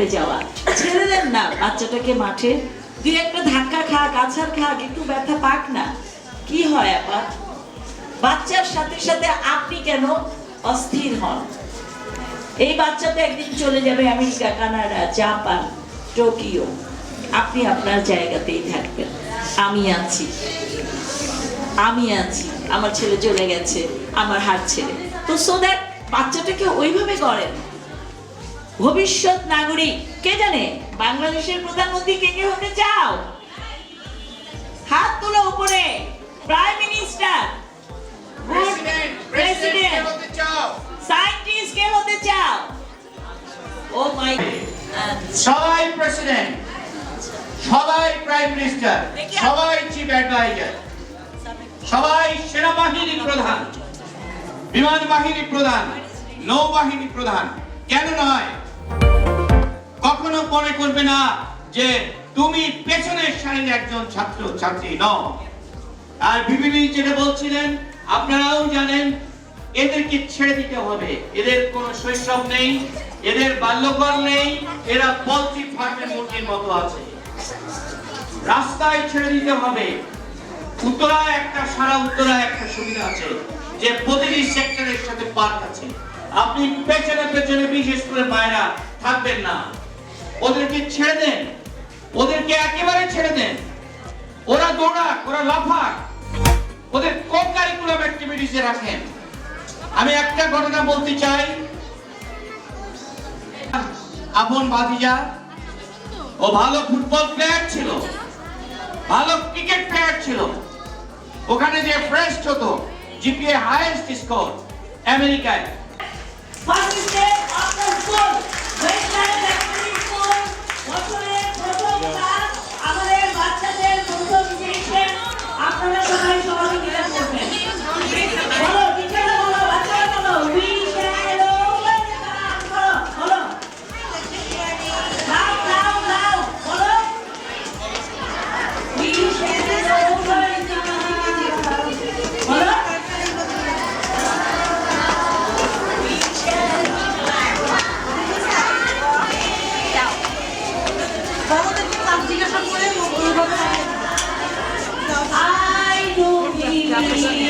বেড়াতে যাওয়া। ছেড়ে দেন না, বাচ্চাটাকে মাঠে। দুই একটা ধাক্কা খাক, আছাড় খাক, একটু ব্যথা পাক না। কি হয় আপা? বাচ্চার সাথে সাথে আপনি কেন অস্থির হন? এই বাচ্চা তো একদিন চলে যাবে আমেরিকা, কানাডা, জাপান, টোকিও। আপনি আপনার জায়গাতেই থাকবেন। আমি আছি। আমি আছি। আমার ছেলে চলে গেছে, আমার হাত ছেড়ে। তো সো দ্যাট বাচ্চাটাকে ওইভাবে করেন। ভবিষ্যৎ নাগরিক। কে জানে বাংলাদেশের প্রধানমন্ত্রী কে কে হতে চাও? হাত তুলো উপরে। প্রাইম মিনিস্টার প্রেসিডেন্ট প্রেসিডেন্ট কে হতে চাও? সায়েন্টিস্ট কে হতে চাও? ও মাই সবাই প্রেসিডেন্ট সবাই প্রাইম মিনিস্টার সবাই চিফ অ্যাডভাইজার সবাই সেনাবাহিনী প্রধান বিমান বাহিনী প্রধান নৌবাহিনী প্রধান। কেন নয়? মনে করবে না যে তুমি পেছনের সারির একজন ছাত্র, ছাত্রী নও। আর বিবিনি যেটা বলছিলেন, আপনারাও জানেন, এদেরকে ছেড়ে দিতে হবে। এদের কোনো শৈশব নেই, এদের বাল্যকাল নেই, এরা পলট্রি ফার্মের মুরগির মতো আছে। রাস্তায় ছেড়ে দিতে হবে। উত্তরায় একটা সারা, উত্তরায় একটা সুবিধা আছে যে প্রতিটি সেক্টরের সাথে পার্ক আছে। আপনি পেছনে পেছনে বিশেষ করে মায়েরা থাকবেন না। ওদেরকে ছেড়ে দেন। ওদেরকে একেবারে ছেড়ে দেন। ওরা দৌড়াক, ওরা লাফাক। ওদের কো কারিকুলাম অ্যাক্টিভিটিসে রাখেন। আমি একটা ঘটনা বলতে চাই। আপন ভাতিজা, ও ভালো ফুটবল প্লেয়ার ছিল। ভালো ক্রিকেট প্লেয়ার ছিল। ওখানে যে ফ্রেস্ট হতো জিপিএ হাইয়েস্ট স্কোর আমেরিকায় 你。